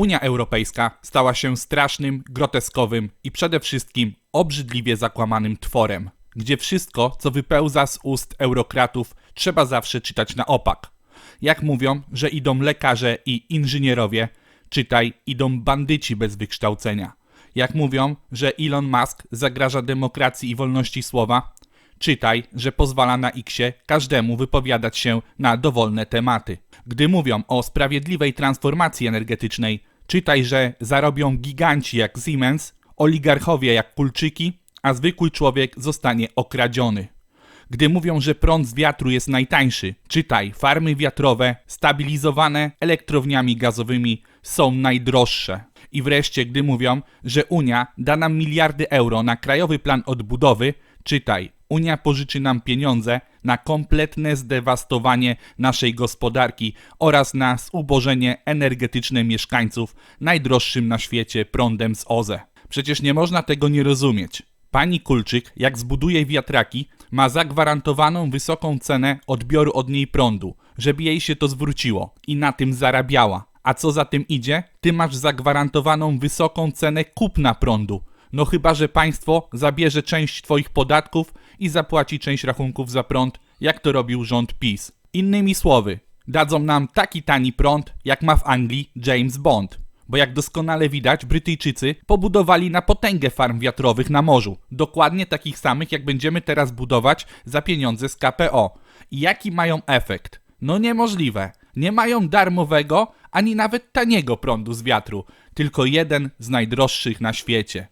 Unia Europejska stała się strasznym, groteskowym i przede wszystkim obrzydliwie zakłamanym tworem, gdzie wszystko, co wypełza z ust eurokratów, trzeba zawsze czytać na opak. Jak mówią, że idą lekarze i inżynierowie, czytaj, idą bandyci bez wykształcenia. Jak mówią, że Elon Musk zagraża demokracji i wolności słowa, czytaj, że pozwala na Xie każdemu wypowiadać się na dowolne tematy. Gdy mówią o sprawiedliwej transformacji energetycznej, czytaj, że zarobią giganci jak Siemens, oligarchowie jak Kulczyki, a zwykły człowiek zostanie okradziony. Gdy mówią, że prąd z wiatru jest najtańszy, czytaj, farmy wiatrowe stabilizowane elektrowniami gazowymi są najdroższe. I wreszcie, gdy mówią, że Unia da nam miliardy euro na krajowy plan odbudowy, czytaj, Unia pożyczy nam pieniądze na kompletne zdewastowanie naszej gospodarki oraz na zubożenie energetyczne mieszkańców najdroższym na świecie prądem z OZE. Przecież nie można tego nie rozumieć. Pani Kulczyk, jak zbuduje wiatraki, ma zagwarantowaną wysoką cenę odbioru od niej prądu, żeby jej się to zwróciło i na tym zarabiała. A co za tym idzie? Ty masz zagwarantowaną wysoką cenę kupna prądu. No chyba, że państwo zabierze część twoich podatków i zapłaci część rachunków za prąd, jak to robił rząd PiS. Innymi słowy, dadzą nam taki tani prąd, jak ma w Anglii James Bond. Bo jak doskonale widać, Brytyjczycy pobudowali na potęgę farm wiatrowych na morzu. Dokładnie takich samych, jak będziemy teraz budować za pieniądze z KPO. I jaki mają efekt? No niemożliwe. Nie mają darmowego, ani nawet taniego prądu z wiatru, tylko jeden z najdroższych na świecie.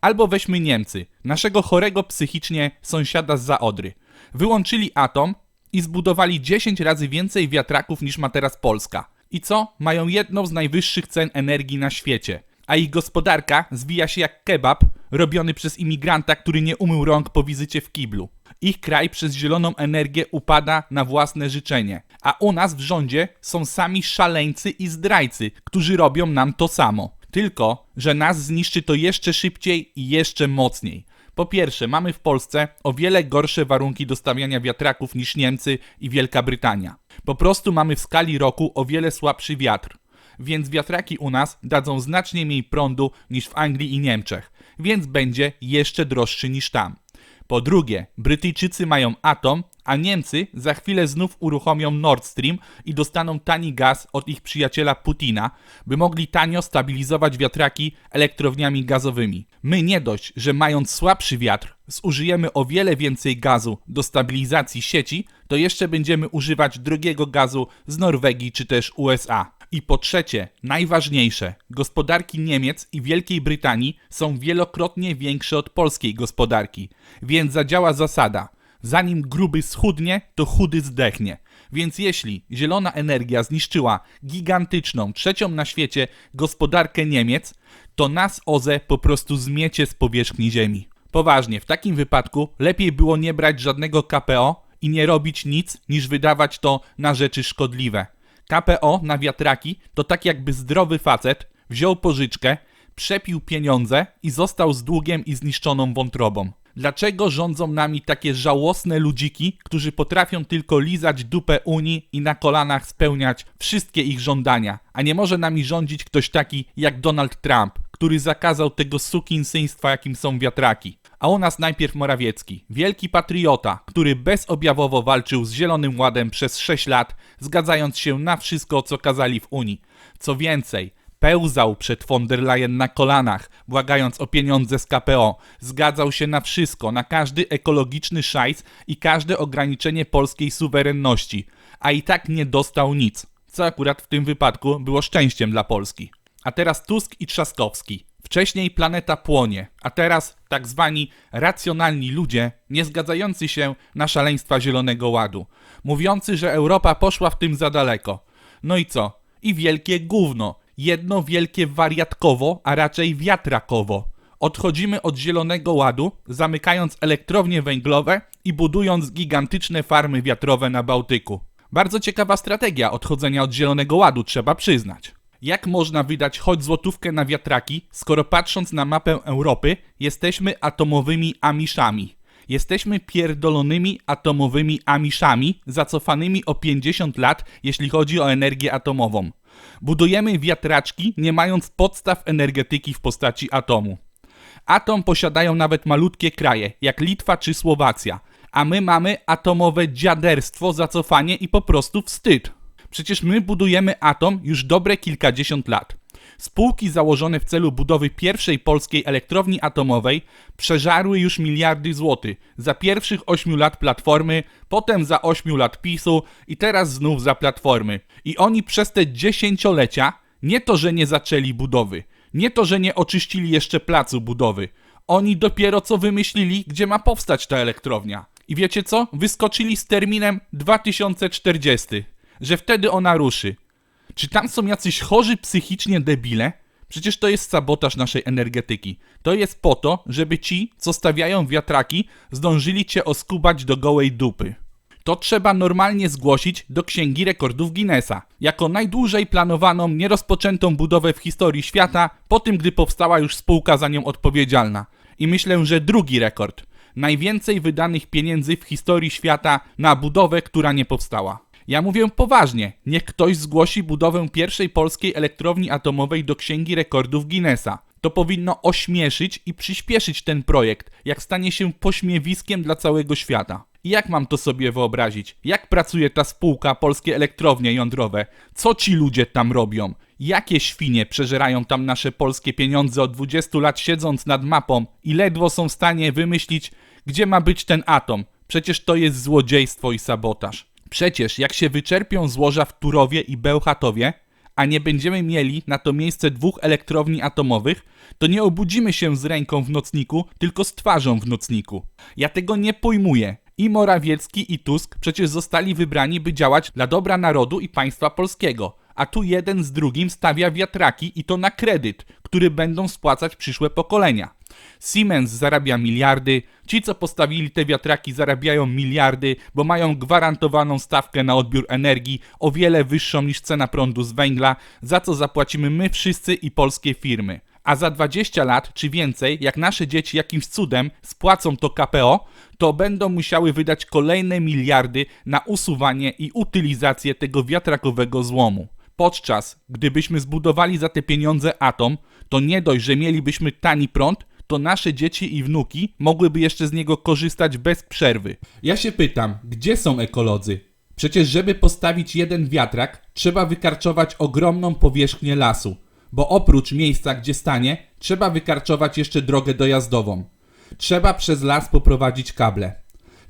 Albo weźmy Niemcy, naszego chorego psychicznie sąsiada z Zaodry. Wyłączyli atom i zbudowali 10 razy więcej wiatraków niż ma teraz Polska. I co? Mają jedną z najwyższych cen energii na świecie. A ich gospodarka zwija się jak kebab robiony przez imigranta, który nie umył rąk po wizycie w kiblu. Ich kraj przez zieloną energię upada na własne życzenie. A u nas w rządzie są sami szaleńcy i zdrajcy, którzy robią nam to samo. Tylko, że nas zniszczy to jeszcze szybciej i jeszcze mocniej. Po pierwsze, mamy w Polsce o wiele gorsze warunki dostawiania wiatraków niż Niemcy i Wielka Brytania. Po prostu mamy w skali roku o wiele słabszy wiatr. Więc wiatraki u nas dadzą znacznie mniej prądu niż w Anglii i Niemczech, więc będzie jeszcze droższy niż tam. Po drugie, Brytyjczycy mają atom, a Niemcy za chwilę znów uruchomią Nord Stream i dostaną tani gaz od ich przyjaciela Putina, by mogli tanio stabilizować wiatraki elektrowniami gazowymi. My nie dość, że mając słabszy wiatr, zużyjemy o wiele więcej gazu do stabilizacji sieci, to jeszcze będziemy używać drogiego gazu z Norwegii czy też USA. I po trzecie, najważniejsze, gospodarki Niemiec i Wielkiej Brytanii są wielokrotnie większe od polskiej gospodarki, więc zadziała zasada: zanim gruby schudnie, to chudy zdechnie. Więc jeśli zielona energia zniszczyła gigantyczną, trzecią na świecie gospodarkę Niemiec, to nas OZE po prostu zmiecie z powierzchni Ziemi. Poważnie, w takim wypadku lepiej było nie brać żadnego KPO i nie robić nic, niż wydawać to na rzeczy szkodliwe. KPO na wiatraki to tak jakby zdrowy facet wziął pożyczkę, przepił pieniądze i został z długiem i zniszczoną wątrobą. Dlaczego rządzą nami takie żałosne ludziki, którzy potrafią tylko lizać dupę Unii i na kolanach spełniać wszystkie ich żądania, a nie może nami rządzić ktoś taki jak Donald Trump, który zakazał tego sukinsyństwa, jakim są wiatraki. A u nas najpierw Morawiecki, wielki patriota, który bezobjawowo walczył z Zielonym Ładem przez 6 lat, zgadzając się na wszystko, co kazali w Unii. Co więcej, pełzał przed von der Leyen na kolanach, błagając o pieniądze z KPO. Zgadzał się na wszystko, na każdy ekologiczny szajs i każde ograniczenie polskiej suwerenności, a i tak nie dostał nic, co akurat w tym wypadku było szczęściem dla Polski. A teraz Tusk i Trzaskowski. Wcześniej planeta płonie, a teraz tak zwani racjonalni ludzie, nie zgadzający się na szaleństwa Zielonego Ładu, mówiący, że Europa poszła w tym za daleko. No i co? I wielkie gówno, jedno wielkie wariatkowo, a raczej wiatrakowo. Odchodzimy od Zielonego Ładu, zamykając elektrownie węglowe i budując gigantyczne farmy wiatrowe na Bałtyku. Bardzo ciekawa strategia odchodzenia od Zielonego Ładu, trzeba przyznać. Jak można wydać choć złotówkę na wiatraki, skoro patrząc na mapę Europy, jesteśmy atomowymi amiszami? Jesteśmy pierdolonymi atomowymi amiszami, zacofanymi o 50 lat, jeśli chodzi o energię atomową. Budujemy wiatraczki, nie mając podstaw energetyki w postaci atomu. Atom posiadają nawet malutkie kraje, jak Litwa czy Słowacja, a my mamy atomowe dziaderstwo, zacofanie i po prostu wstyd. Przecież my budujemy atom już dobre kilkadziesiąt lat. Spółki założone w celu budowy pierwszej polskiej elektrowni atomowej przeżarły już miliardy złotych. Za pierwszych 8 lat Platformy, potem za 8 lat PiSu i teraz znów za Platformy. I oni przez te dziesięciolecia nie to, że nie zaczęli budowy, nie to, że nie oczyścili jeszcze placu budowy. Oni dopiero co wymyślili, gdzie ma powstać ta elektrownia. I wiecie co? Wyskoczyli z terminem 2040, że wtedy ona ruszy. Czy tam są jacyś chorzy psychicznie debile? Przecież to jest sabotaż naszej energetyki. To jest po to, żeby ci, co stawiają wiatraki, zdążyli cię oskubać do gołej dupy. To trzeba normalnie zgłosić do Księgi Rekordów Guinnessa, jako najdłużej planowaną, nierozpoczętą budowę w historii świata, po tym gdy powstała już spółka za nią odpowiedzialna. I myślę, że drugi rekord. Najwięcej wydanych pieniędzy w historii świata na budowę, która nie powstała. Ja mówię poważnie. Niech ktoś zgłosi budowę pierwszej polskiej elektrowni atomowej do Księgi Rekordów Guinnessa. To powinno ośmieszyć i przyspieszyć ten projekt, jak stanie się pośmiewiskiem dla całego świata. I jak mam to sobie wyobrazić? Jak pracuje ta spółka Polskie Elektrownie Jądrowe? Co ci ludzie tam robią? Jakie świnie przeżerają tam nasze polskie pieniądze od 20 lat siedząc nad mapą i ledwo są w stanie wymyślić, gdzie ma być ten atom? Przecież to jest złodziejstwo i sabotaż. Przecież jak się wyczerpią złoża w Turowie i Bełchatowie, a nie będziemy mieli na to miejsce dwóch elektrowni atomowych, to nie obudzimy się z ręką w nocniku, tylko z twarzą w nocniku. Ja tego nie pojmuję. I Morawiecki i Tusk przecież zostali wybrani, by działać dla dobra narodu i państwa polskiego. A tu jeden z drugim stawia wiatraki i to na kredyt, który będą spłacać przyszłe pokolenia. Siemens zarabia miliardy, ci co postawili te wiatraki zarabiają miliardy, bo mają gwarantowaną stawkę na odbiór energii o wiele wyższą niż cena prądu z węgla, za co zapłacimy my wszyscy i polskie firmy. A za 20 lat czy więcej, jak nasze dzieci jakimś cudem spłacą to KPO, to będą musiały wydać kolejne miliardy na usuwanie i utylizację tego wiatrakowego złomu. Podczas gdybyśmy zbudowali za te pieniądze atom, to nie dość, że mielibyśmy tani prąd, to nasze dzieci i wnuki mogłyby jeszcze z niego korzystać bez przerwy. Ja się pytam, gdzie są ekolodzy? Przecież żeby postawić jeden wiatrak, trzeba wykarczować ogromną powierzchnię lasu, bo oprócz miejsca, gdzie stanie, trzeba wykarczować jeszcze drogę dojazdową. Trzeba przez las poprowadzić kable.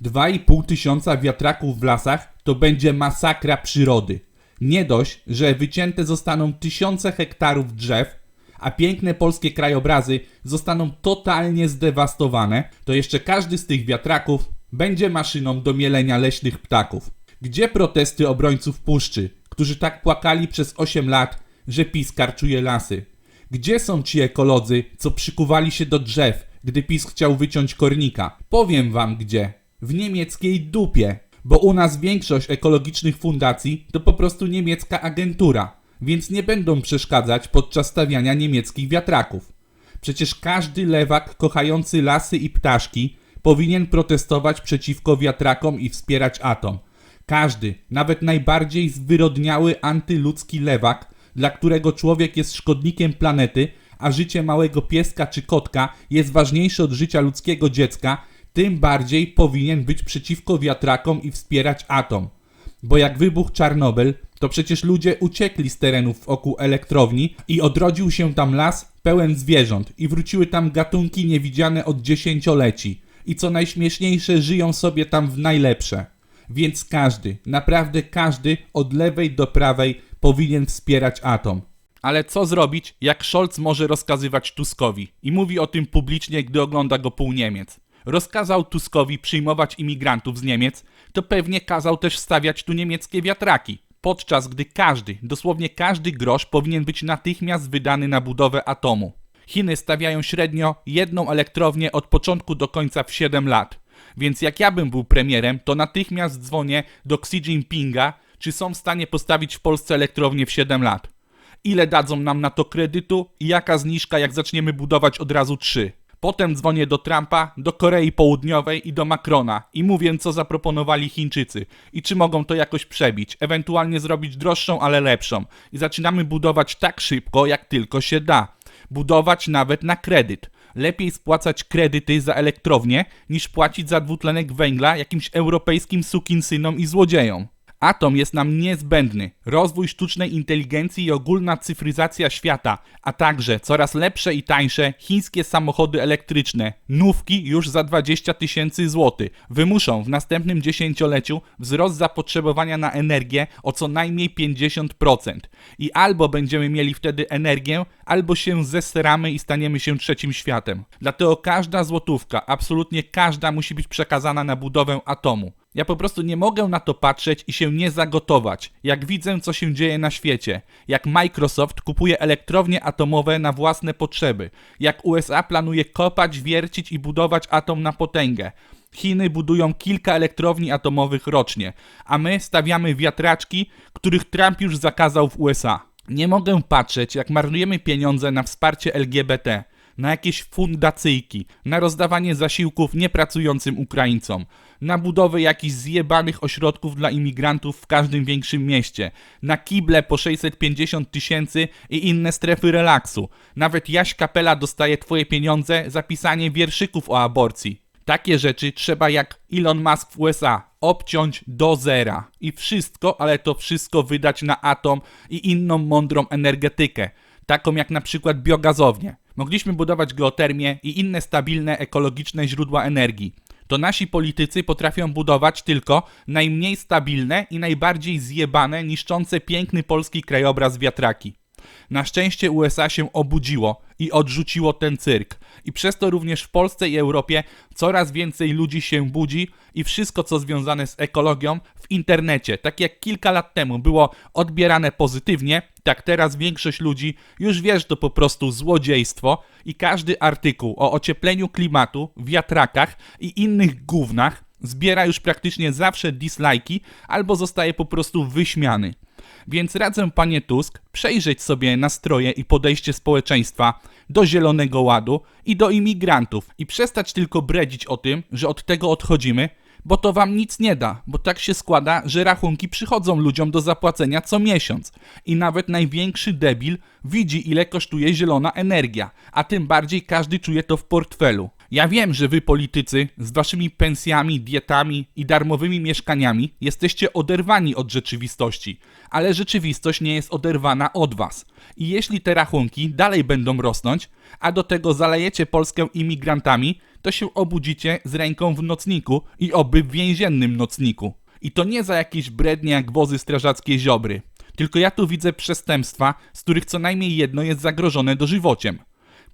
2,5 tysiąca wiatraków w lasach to będzie masakra przyrody. Nie dość, że wycięte zostaną tysiące hektarów drzew, a piękne polskie krajobrazy zostaną totalnie zdewastowane, to jeszcze każdy z tych wiatraków będzie maszyną do mielenia leśnych ptaków. Gdzie protesty obrońców puszczy, którzy tak płakali przez 8 lat, że PiS karczuje lasy? Gdzie są ci ekolodzy, co przykuwali się do drzew, gdy PiS chciał wyciąć kornika? Powiem wam gdzie. W niemieckiej dupie. Bo u nas większość ekologicznych fundacji to po prostu niemiecka agentura więc nie będą przeszkadzać podczas stawiania niemieckich wiatraków. Przecież każdy lewak kochający lasy i ptaszki powinien protestować przeciwko wiatrakom i wspierać atom. Każdy, nawet najbardziej zwyrodniały antyludzki lewak, dla którego człowiek jest szkodnikiem planety, a życie małego pieska czy kotka jest ważniejsze od życia ludzkiego dziecka, tym bardziej powinien być przeciwko wiatrakom i wspierać atom. Bo jak wybuchł Czarnobyl, to przecież ludzie uciekli z terenów wokół elektrowni i odrodził się tam las pełen zwierząt i wróciły tam gatunki niewidziane od dziesięcioleci i co najśmieszniejsze żyją sobie tam w najlepsze. Więc każdy, naprawdę każdy od lewej do prawej powinien wspierać atom. Ale co zrobić, jak Scholz może rozkazywać Tuskowi i mówi o tym publicznie, gdy ogląda go pół Niemiec? Rozkazał Tuskowi przyjmować imigrantów z Niemiec, to pewnie kazał też stawiać tu niemieckie wiatraki podczas gdy każdy, dosłownie każdy grosz powinien być natychmiast wydany na budowę atomu. Chiny stawiają średnio jedną elektrownię od początku do końca w 7 lat. Więc jak ja bym był premierem, to natychmiast dzwonię do Xi Jinpinga, czy są w stanie postawić w Polsce elektrownię w 7 lat. Ile dadzą nam na to kredytu i jaka zniżka, jak zaczniemy budować od razu 3. Potem dzwonię do Trumpa, do Korei Południowej i do Macrona i mówię, co zaproponowali Chińczycy i czy mogą to jakoś przebić, ewentualnie zrobić droższą, ale lepszą. I zaczynamy budować tak szybko, jak tylko się da. Budować nawet na kredyt. Lepiej spłacać kredyty za elektrownię, niż płacić za dwutlenek węgla jakimś europejskim sukinsynom i złodziejom. Atom jest nam niezbędny. Rozwój sztucznej inteligencji i ogólna cyfryzacja świata, a także coraz lepsze i tańsze chińskie samochody elektryczne, nówki już za 20 tysięcy złotych, wymuszą w następnym dziesięcioleciu wzrost zapotrzebowania na energię o co najmniej 50%. I albo będziemy mieli wtedy energię, albo się zesteramy i staniemy się trzecim światem. Dlatego każda złotówka, absolutnie każda musi być przekazana na budowę atomu. Ja po prostu nie mogę na to patrzeć i się nie zagotować. Jak widzę, co się dzieje na świecie, jak Microsoft kupuje elektrownie atomowe na własne potrzeby, jak USA planuje kopać, wiercić i budować atom na potęgę. Chiny budują kilka elektrowni atomowych rocznie, a my stawiamy wiatraczki, których Trump już zakazał w USA. Nie mogę patrzeć, jak marnujemy pieniądze na wsparcie LGBT na jakieś fundacyjki, na rozdawanie zasiłków niepracującym Ukraińcom, na budowę jakichś zjebanych ośrodków dla imigrantów w każdym większym mieście, na kible po 650 tysięcy i inne strefy relaksu. Nawet Jaś Kapela dostaje twoje pieniądze za pisanie wierszyków o aborcji. Takie rzeczy trzeba jak Elon Musk w USA obciąć do zera i wszystko, ale to wszystko wydać na atom i inną mądrą energetykę, taką jak na przykład biogazownie. Mogliśmy budować geotermię i inne stabilne, ekologiczne źródła energii. To nasi politycy potrafią budować tylko najmniej stabilne i najbardziej zjebane, niszczące piękny polski krajobraz wiatraki. Na szczęście USA się obudziło i odrzuciło ten cyrk. I przez to również w Polsce i Europie coraz więcej ludzi się budzi i wszystko co związane z ekologią w internecie, tak jak kilka lat temu było odbierane pozytywnie, tak teraz większość ludzi już wie, że to po prostu złodziejstwo i każdy artykuł o ociepleniu klimatu, wiatrakach i innych gównach zbiera już praktycznie zawsze dislajki albo zostaje po prostu wyśmiany. Więc radzę panie Tusk przejrzeć sobie nastroje i podejście społeczeństwa do Zielonego Ładu i do imigrantów i przestać tylko bredzić o tym, że od tego odchodzimy, bo to wam nic nie da, bo tak się składa, że rachunki przychodzą ludziom do zapłacenia co miesiąc i nawet największy debil widzi ile kosztuje zielona energia, a tym bardziej każdy czuje to w portfelu. Ja wiem, że wy politycy z waszymi pensjami, dietami i darmowymi mieszkaniami jesteście oderwani od rzeczywistości, ale rzeczywistość nie jest oderwana od was. I jeśli te rachunki dalej będą rosnąć, a do tego zalejecie Polskę imigrantami, to się obudzicie z ręką w nocniku i oby w więziennym nocniku. I to nie za jakieś brednie jak wozy strażackie ziobry. Tylko ja tu widzę przestępstwa, z których co najmniej jedno jest zagrożone dożywociem.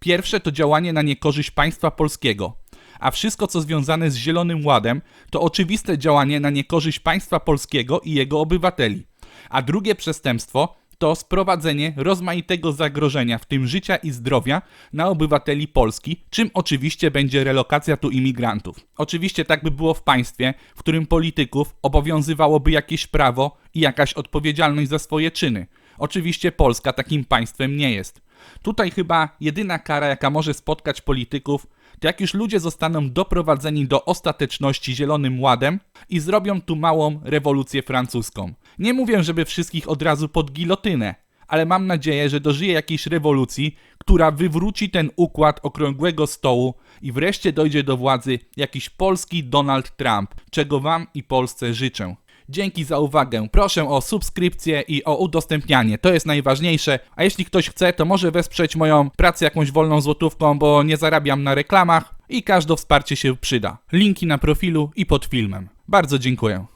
Pierwsze to działanie na niekorzyść państwa polskiego, a wszystko co związane z Zielonym Ładem to oczywiste działanie na niekorzyść państwa polskiego i jego obywateli. A drugie przestępstwo to sprowadzenie rozmaitego zagrożenia, w tym życia i zdrowia, na obywateli Polski, czym oczywiście będzie relokacja tu imigrantów. Oczywiście tak by było w państwie, w którym polityków obowiązywałoby jakieś prawo i jakaś odpowiedzialność za swoje czyny. Oczywiście Polska takim państwem nie jest. Tutaj chyba jedyna kara, jaka może spotkać polityków, to jak już ludzie zostaną doprowadzeni do ostateczności Zielonym Ładem i zrobią tu małą rewolucję francuską. Nie mówię, żeby wszystkich od razu pod gilotynę, ale mam nadzieję, że dożyje jakiejś rewolucji, która wywróci ten układ okrągłego stołu i wreszcie dojdzie do władzy jakiś polski Donald Trump, czego Wam i Polsce życzę. Dzięki za uwagę. Proszę o subskrypcję i o udostępnianie. To jest najważniejsze. A jeśli ktoś chce, to może wesprzeć moją pracę jakąś wolną złotówką, bo nie zarabiam na reklamach i każde wsparcie się przyda. Linki na profilu i pod filmem. Bardzo dziękuję.